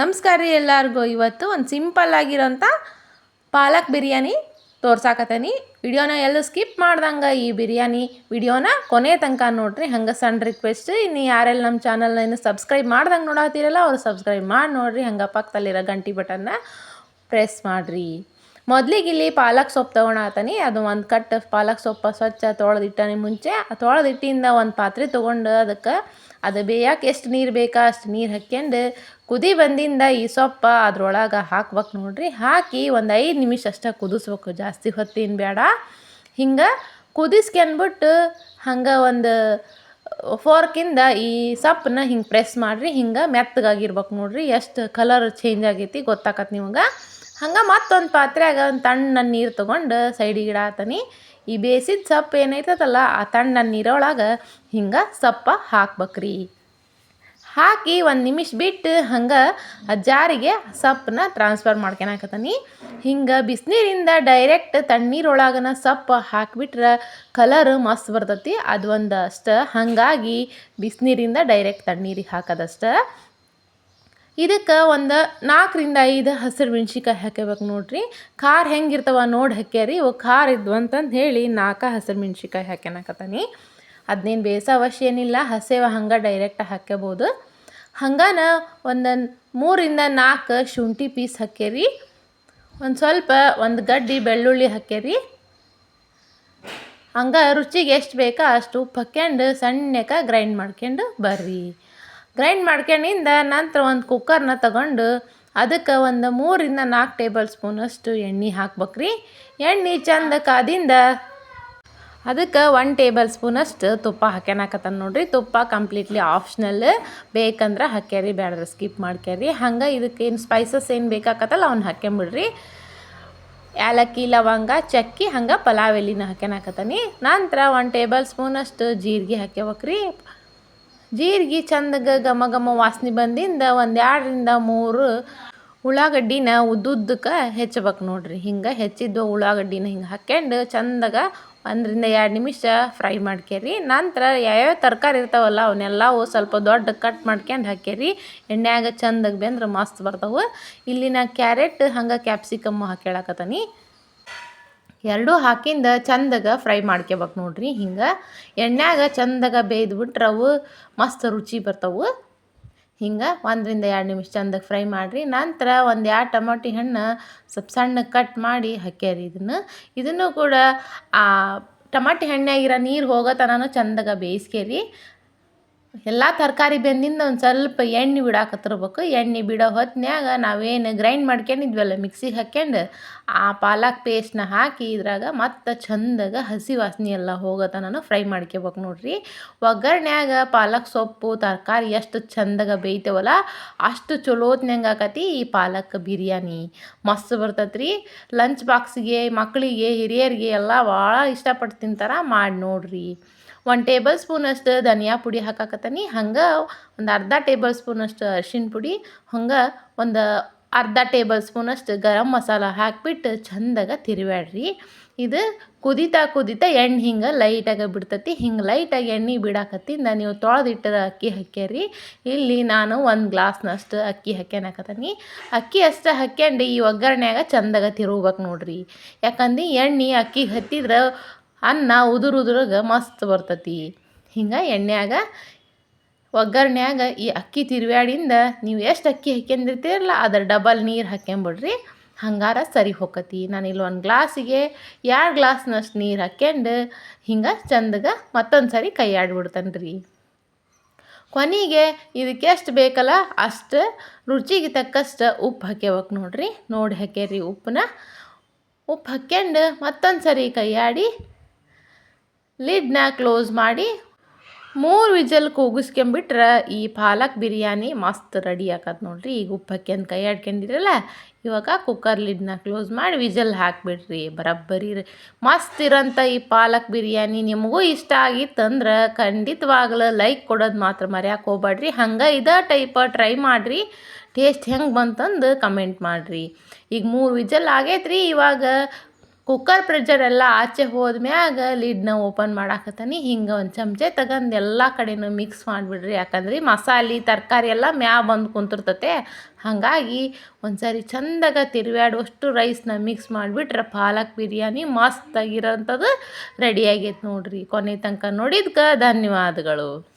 ನಮಸ್ಕಾರ ರೀ ಎಲ್ಲರಿಗೂ. ಇವತ್ತು ಒಂದು ಸಿಂಪಲ್ ಆಗಿರೋಂಥ ಪಾಲಕ್ ಬಿರಿಯಾನಿ ತೋರ್ಸಾಕತ್ತೀನಿ. ವಿಡಿಯೋನ ಎಲ್ಲೂ ಸ್ಕಿಪ್ ಮಾಡ್ದಂಗೆ ಈ ಬಿರಿಯಾನಿ ವಿಡಿಯೋನ ಕೊನೆ ತನಕ ನೋಡ್ರಿ. ಹಂಗೆ ಸಣ್ಣ ರಿಕ್ವೆಸ್ಟ್ ಇನ್ನು ಯಾರೆಲ್ಲ ನಮ್ಮ ಚಾನಲ್ನ ಇನ್ನು ಸಬ್ಸ್ಕ್ರೈಬ್ ಮಾಡ್ದಂಗೆ ನೋಡತ್ತೀರಲ್ಲ ಅವ್ರು ಸಬ್ಸ್ಕ್ರೈಬ್ ಮಾಡಿ ನೋಡ್ರಿ. ಹಂಗೆ ಪಕ್ಕದಲ್ಲಿರೋ ಗಂಟಿ ಬಟನ್ನ ಪ್ರೆಸ್ ಮಾಡಿರಿ. ಮೊದ್ಲಿಗೆ ಇಲ್ಲಿ ಪಾಲಕ್ ಸೊಪ್ಪು ತೊಗೊಳತನಿ ಅದು ಒಂದು ಕಟ್ ಪಾಲಕ್ ಸೊಪ್ಪು ಸ್ವಚ್ಛ ತೊಳೆದಿಟ್ಟನಿ ಮುಂಚೆ ತೊಳೆದಿಟ್ಟಿಂದ ಒಂದು ಪಾತ್ರೆ ತೊಗೊಂಡು ಅದಕ್ಕೆ ಅದು ಬೇಯಕ್ಕೆ ಎಷ್ಟು ನೀರು ಬೇಕಾ ಅಷ್ಟು ನೀರು ಹಾಕ್ಯಂಡು ಕುದಿ ಬಂದಿಂದ ಈ ಸೊಪ್ಪು ಅದ್ರೊಳಗೆ ಹಾಕ್ಬೇಕು ನೋಡ್ರಿ. ಹಾಕಿ ಒಂದು ಐದು ನಿಮಿಷ ಅಷ್ಟೇ ಕುದಿಸ್ಬೇಕು, ಜಾಸ್ತಿ ಹೊತ್ತಿನ ಬೇಡ. ಹಿಂಗೆ ಕುದಿಸ್ಕೊಂಡ್ಬಿಟ್ಟು ಹಂಗೆ ಒಂದು ಫೋರ್ಕಿಂದ ಈ ಸೊಪ್ಪನ್ನ ಹಿಂಗೆ ಪ್ರೆಸ್ ಮಾಡಿರಿ. ಹಿಂಗೆ ಮೆತ್ತಗಾಗಿರ್ಬೇಕು ನೋಡ್ರಿ. ಎಷ್ಟು ಕಲರ್ ಚೇಂಜ್ ಆಗೈತಿ ಗೊತ್ತಾಕತ್ತೆ ನಿಮಗೆ. ಹಂಗೆ ಮತ್ತೊಂದು ಪಾತ್ರೆಯಾಗ ಒಂದು ತಣ್ಣ ನೀರು ತೊಗೊಂಡು ಸೈಡಿಗೆ ಇಡಾತನಿ. ಈ ಬೇಯಿಸಿದ ಸೊಪ್ಪು ಏನೈತದಲ್ಲ ಆ ತಣ್ಣ ನೀರೊಳಗೆ ಹಿಂಗೆ ಸೊಪ್ಪ ಹಾಕ್ಬೇಕ್ರಿ. ಹಾಕಿ ಒಂದು ನಿಮಿಷ ಬಿಟ್ಟು ಹಂಗೆ ಜಾರಿಗೆ ಸೊಪ್ಪನ್ನ ಟ್ರಾನ್ಸ್ಫರ್ ಮಾಡ್ಕೊಳಕತ್ತೀನಿ ಹಿಂಗೆ ಬಿಸಿನೀರಿಂದ ಡೈರೆಕ್ಟ್ ತಣ್ಣೀರೊಳಗನ ಸೊಪ್ಪು ಹಾಕಿಬಿಟ್ರೆ ಕಲರ್ ಮಸ್ತ್ ಬರ್ತೈತಿ. ಅದು ಒಂದು ಅಷ್ಟು ಹಾಗಾಗಿ ಬಿಸಿನೀರಿಂದ ಡೈರೆಕ್ಟ್ ತಣ್ಣೀರಿಗೆ ಹಾಕೋದಷ್ಟೇ. ಇದಕ್ಕೆ ಒಂದು ನಾಲ್ಕರಿಂದ ಐದು ಹಸಿರು ಮೆಣ್ಸಿಕಾಯಿ ಹಾಕ್ಯಬೇಕು ನೋಡ್ರಿ. ಖಾರ ಹೆಂಗಿರ್ತವ ನೋಡಿ ಹಾಕ್ಯಾರಿ. ಇವು ಖಾರ ಇದ್ವು ಅಂತಂದು ಹೇಳಿ ನಾಲ್ಕು ಹಸಿರು ಮೆಣ್ಸಿಕಾಯಿ ಹಾಕ್ಯಾನಕತ್ತಾನಿ. ಅದನ್ನೇನು ಬೇಸ ಅವಶ್ಯ ಏನಿಲ್ಲ. ಹಸೇವ ಹಂಗೆ ಡೈರೆಕ್ಟ್ ಹಾಕ್ಯಬೋದು. ಹಂಗಾನ ಒಂದು ಮೂರಿಂದ ನಾಲ್ಕು ಶುಂಠಿ ಪೀಸ್ ಹಾಕ್ಯರಿ. ಒಂದು ಸ್ವಲ್ಪ ಒಂದು ಗಡ್ಡಿ ಬೆಳ್ಳುಳ್ಳಿ ಹಾಕ್ಯರಿ. ಹಂಗೆ ರುಚಿಗೆ ಎಷ್ಟು ಬೇಕೋ ಅಷ್ಟು ಉಪ್ಪು ಹಾಕ್ಯಂಡು ಸಣ್ಣಕ್ಕೆ ಗ್ರೈಂಡ್ ಮಾಡ್ಕೊಂಡು ಬರ್ರಿ. ಗ್ರೈಂಡ್ ಮಾಡ್ಕೊಂಡಿಂದ ನಂತರ ಒಂದು ಕುಕ್ಕರ್ನ ತಗೊಂಡು ಅದಕ್ಕೆ ಒಂದು ಮೂರಿಂದ ನಾಲ್ಕು ಟೇಬಲ್ ಸ್ಪೂನಷ್ಟು ಎಣ್ಣೆ ಹಾಕ್ಬೇಕ್ರಿ. ಎಣ್ಣೆ ಚಂದ ಕಾದಿಂದ ಅದಕ್ಕೆ ಒನ್ ಟೇಬಲ್ ಸ್ಪೂನಷ್ಟು ತುಪ್ಪ ಹಾಕ್ಯಾನಕತ್ತಾನ ನೋಡ್ರಿ. ತುಪ್ಪ ಕಂಪ್ಲೀಟ್ಲಿ ಆಪ್ಷನಲ್ ಬೇಕಂದ್ರೆ ಹಾಕ್ಯಾರಿ ಬೇಡ್ರೆ ಸ್ಕಿಪ್ ಮಾಡ್ಕ್ಯಾರಿ. ಹಂಗೆ ಇದಕ್ಕೆ ಏನು ಸ್ಪೈಸಸ್ ಏನು ಬೇಕಾಕತ್ತಲ್ಲ ಅವ್ನು ಹಾಕ್ಯಂಬಿಡ್ರಿ. ಏಲಕ್ಕಿ ಲವಂಗ, ಚಕ್ಕಿ, ಹಂಗೆ ಪಲಾವ್ ಎಲ್ಲಿನ ಹಾಕ್ಯಾನಕತ್ತಾನಿ. ನಂತರ ಒನ್ ಟೇಬಲ್ ಸ್ಪೂನಷ್ಟು ಜೀರಿಗೆ ಹಾಕ್ಯಬೇಕ್ರಿ. ಜೀರಿಗೆ, ಚಂದಗ, ಘಮ ಘಮ ವಾಸನೆ ಬಂದಿಂದ ಒಂದು ಎರಡರಿಂದ ಮೂರು ಉಳ್ಳಾಗಡ್ಡಿನ ಉದ್ದುದ್ದಕ್ಕೆ ಹೆಚ್ಚಬೇಕು ನೋಡ್ರಿ. ಹಿಂಗೆ ಹೆಚ್ಚಿದ್ದು ಉಳ್ಳಾಗಡ್ಡಿನ ಹಿಂಗೆ ಹಾಕ್ಕೊಂಡು ಚಂದಗ ಒಂದರಿಂದ ಎರಡು ನಿಮಿಷ ಫ್ರೈ ಮಾಡ್ಕೇರಿ ನಂತರ ಯಾವ್ಯಾವ ತರಕಾರಿ ಇರ್ತಾವಲ್ಲ ಅವನ್ನೆಲ್ಲವು ಸ್ವಲ್ಪ ದೊಡ್ಡ ಕಟ್ ಮಾಡ್ಕೊಂಡು ಹಾಕ್ಯರಿ. ಎಣ್ಣೆಯಾಗ ಚಂದಗೆ ಬೆಂದ್ರೆ ಮಸ್ತ್ ಬರ್ತಾವೆ. ಇಲ್ಲಿನ ಕ್ಯಾರೆಟ್ ಹಂಗೆ ಕ್ಯಾಪ್ಸಿಕಮ್ಮು ಹಾಕ್ಯಾಳಕತ್ತಾನಿ. ಎರಡೂ ಹಾಕಿಂದ ಚಂದಗ ಫ್ರೈ ಮಾಡ್ಕೋಬೇಕು ನೋಡ್ರಿ ಹಿಂಗೆ. ಎಣ್ಣೆಯಾಗ ಚಂದಗ ಬೇಯ್ದುಬಿಟ್ರೆ ಅವು ಮಸ್ತ್ ರುಚಿ ಬರ್ತವು. ಹಿಂಗೆ ಒಂದರಿಂದ ಎರಡು ನಿಮಿಷ ಚಂದಗೆ ಫ್ರೈ ಮಾಡಿರಿ. ನಂತರ ಒಂದು ಎರಡು ಟೊಮಾಟಿ ಹಣ್ಣು ಸ್ವಲ್ಪ ಸಣ್ಣ ಕಟ್ ಮಾಡಿ ಹಾಕ್ಯಾರಿ ಇದನ್ನು. ಇದನ್ನು ಕೂಡ ಆ ಟಮಾಟಿ ಹಣ್ಣಾಗಿರೋ ನೀರು ಹೋಗೋ ತನಕ ಚಂದಾಗ ಬೇಯಿಸ್ಕೇರಿ ಎಲ್ಲ ತರಕಾರಿ ಬೆಂದಿಂದ ಒಂದು ಸ್ವಲ್ಪ ಎಣ್ಣೆ ಬಿಡಾಕತ್ತಿರ್ಬೇಕು. ಎಣ್ಣೆ ಬಿಡೋ ಹೊತ್ನ್ಯಾಗ ನಾವೇನು ಗ್ರೈಂಡ್ ಮಾಡ್ಕೊಂಡಿದ್ವಲ್ಲ ಮಿಕ್ಸಿಗೆ ಹಾಕ್ಯಂಡು ಆ ಪಾಲಕ್ ಪೇಸ್ಟ್ನ ಹಾಕಿ ಇದ್ರಾಗ ಮತ್ತು ಚಂದಾಗ ಹಸಿ ವಾಸನೆ ಎಲ್ಲ ಹೋಗೋ ನಾನು ಫ್ರೈ ಮಾಡ್ಕೋಬೇಕು ನೋಡ್ರಿ. ಒಗ್ಗರ್ಣ್ಯಾಗ ಪಾಲಕ್ ಸೊಪ್ಪು, ತರಕಾರಿ ಎಷ್ಟು ಚಂದಾಗ ಬೇಯ್ತೇವಲ್ಲ ಅಷ್ಟು ಚಲೋತ್ನಂಗೆ ಆಕತಿ ಈ ಪಾಲಕ್ ಬಿರಿಯಾನಿ. ಮಸ್ತ್ ಬರ್ತೈತೆ ರೀ ಲಂಚ್ ಬಾಕ್ಸ್ಗೆ ಮಕ್ಕಳಿಗೆ ಹಿರಿಯರಿಗೆ ಎಲ್ಲ ಭಾಳ ಇಷ್ಟಪಟ್ಟು ತಿಂತಾರೆ, ಮಾಡಿ ನೋಡ್ರಿ. ಒಂದು ಟೇಬಲ್ ಸ್ಪೂನಷ್ಟು ಧನಿಯಾ ಪುಡಿ ಹಾಕಾಕತ್ತೀನಿ. ಹಂಗೆ ಒಂದು ಅರ್ಧ ಟೇಬಲ್ ಸ್ಪೂನಷ್ಟು ಅರ್ಶಿಣ ಪುಡಿ, ಹಂಗೆ ಒಂದು ಅರ್ಧ ಟೇಬಲ್ ಸ್ಪೂನಷ್ಟು ಗರಂ ಮಸಾಲ ಹಾಕಿಬಿಟ್ಟು ಚಂದಾಗ ತಿರುವಾಡ್ರಿ ಇದು ಕುದಿತಾ ಕುದಿತಾ ಎಣ್ಣೆ ಹಿಂಗೆ ಲೈಟಾಗಿ ಬಿಡ್ತತಿ. ಹಿಂಗೆ ಲೈಟಾಗಿ ಎಣ್ಣೆ ಬಿಡಾಕತ್ತಿಂದ ನೀವು ತೊಳೆದಿಟ್ಟರ ಅಕ್ಕಿ ಹಾಕ್ಯಾರಿ. ಇಲ್ಲಿ ನಾನು ಒಂದು ಗ್ಲಾಸ್ನಷ್ಟು ಅಕ್ಕಿ ಹಾಕ್ಯಾನಕತ್ತೀನಿ ಅಕ್ಕಿ ಅಷ್ಟು ಹಾಕ್ಯಂಡು ಈ ಒಗ್ಗರಣೆಯಾಗ ಚಂದಾಗ ತಿರುಗ್ಬೇಕು ನೋಡ್ರಿ. ಯಾಕಂದ್ರೆ ಎಣ್ಣೆ ಅಕ್ಕಿ ಹತ್ತಿದ್ರೆ ಅನ್ನ ಉದುರು ಉದುರಾಗ ಮಸ್ತ್ ಬರ್ತತಿ. ಹಿಂಗೆ ಎಣ್ಣೆಯಾಗ, ಒಗ್ಗರಣೆಯಾಗ ಈ ಅಕ್ಕಿ ತಿರುವ್ಯಾಡಿಂದ ನೀವು ಎಷ್ಟು ಅಕ್ಕಿ ಹಾಕ್ಯಂದಿರ್ತೀರಲ್ಲ ಅದರ ಡಬಲ್ ನೀರು ಹಾಕ್ಯಂಬಿಡ್ರಿ. ಹಂಗಾರ ಸರಿ ಹೋಕತಿ. ನಾನು ಇಲ್ಲಿ ಒಂದು ಗ್ಲಾಸಿಗೆ ಎರಡು ಗ್ಲಾಸ್ನಷ್ಟು ನೀರು ಹಾಕ್ಯಂಡು ಹಿಂಗೆ ಚಂದಗ ಮತ್ತೊಂದು ಸರಿ ಕೈ ಆಡ್ಬಿಡ್ತಾನೆ ರೀ ಕೊನೆಗೆ ಇದಕ್ಕೆ ಎಷ್ಟು ಬೇಕಲ್ಲ ಅಷ್ಟು ರುಚಿಗೆ ತಕ್ಕಷ್ಟು ಉಪ್ಪು ಹಾಕ್ಯಬೇಕು ನೋಡ್ರಿ. ನೋಡಿ ಹಾಕ್ಯಾರಿ ಉಪ್ಪನ್ನ ಉಪ್ಪು ಹಾಕ್ಯಂಡು ಮತ್ತೊಂದು ಸರಿ ಕೈ ಆಡಿ ಲಿಡ್ನ ಕ್ಲೋಸ್ ಮಾಡಿ ಮೂರು ವಿಜಲ್ ಕೂಗಿಸ್ಕೊಂಬಿಟ್ರೆ ಈ ಪಾಲಕ್ ಬಿರಿಯಾನಿ ಮಸ್ತ್ ರೆಡಿ ಆಕತ್ ನೋಡ್ರಿ. ಈಗ ಉಪ್ಪು ಹಾಕ್ಯಂದು ಕೈ ಆಡ್ಕೊಂಡಿರಲ್ಲ ಇವಾಗ ಕುಕ್ಕರ್ ಲಿಡ್ನ ಕ್ಲೋಸ್ ಮಾಡಿ ವಿಜಲ್ ಹಾಕಿಬಿಡ್ರಿ. ಬರಬ್ಬರಿ ಮಸ್ತ್ ಇರೋಂಥ ಈ ಪಾಲಕ್ ಬಿರಿಯಾನಿ ನಿಮಗೂ ಇಷ್ಟ ಆಗಿತ್ತಂದ್ರೆ ಖಂಡಿತವಾಗ್ಲೂ ಲೈಕ್ ಕೊಡೋದು ಮಾತ್ರ ಮರ್ಯಾಕೆ ಹೋಗ್ಬೇಡ್ರಿ. ಹಂಗೆ ಇದೇ ಟೈಪ ಟ್ರೈ ಮಾಡಿರಿ. ಟೇಸ್ಟ್ ಹೆಂಗೆ ಬಂತಂದು ಕಮೆಂಟ್ ಮಾಡಿರಿ. ಈಗ ಮೂರು ವಿಜಲ್ ಆಗೈತ್ರಿ. ಇವಾಗ ಕುಕ್ಕರ್ ಪ್ರೆಷರೆಲ್ಲ ಎಲ್ಲ ಆಚೆ ಹೋದ್ಮ್ಯಾಗ ಲಿಡ್ನ ಓಪನ್ ಮಾಡಾಕತ್ತಾನೆ. ಹಿಂಗೆ ಒಂದು ಚಮಚೆ ತಗೊಂಡು ಎಲ್ಲ ಕಡೆನೂ ಮಿಕ್ಸ್ ಮಾಡಿಬಿಡ್ರಿ. ಯಾಕಂದ್ರೆ ಮಸಾಲೆ, ತರಕಾರಿ ಎಲ್ಲ ಮ್ಯಾ ಬಂದು ಕುಂತಿರ್ತತೆ. ಹಾಗಾಗಿ ಒಂದ್ಸರಿ ಚಂದಾಗ ತಿರುವಾಡುವಷ್ಟು ರೈಸ್ನ ಮಿಕ್ಸ್ ಮಾಡಿಬಿಟ್ರೆ ಪಾಲಕ್ ಬಿರಿಯಾನಿ ಮಸ್ತಾಗಿರೋಂಥದ್ದು ರೆಡಿ ಆಗೈತೆ ನೋಡ್ರಿ. ಕೊನೆ ತನಕ ನೋಡಿದ್ಕೆ ಧನ್ಯವಾದಗಳು.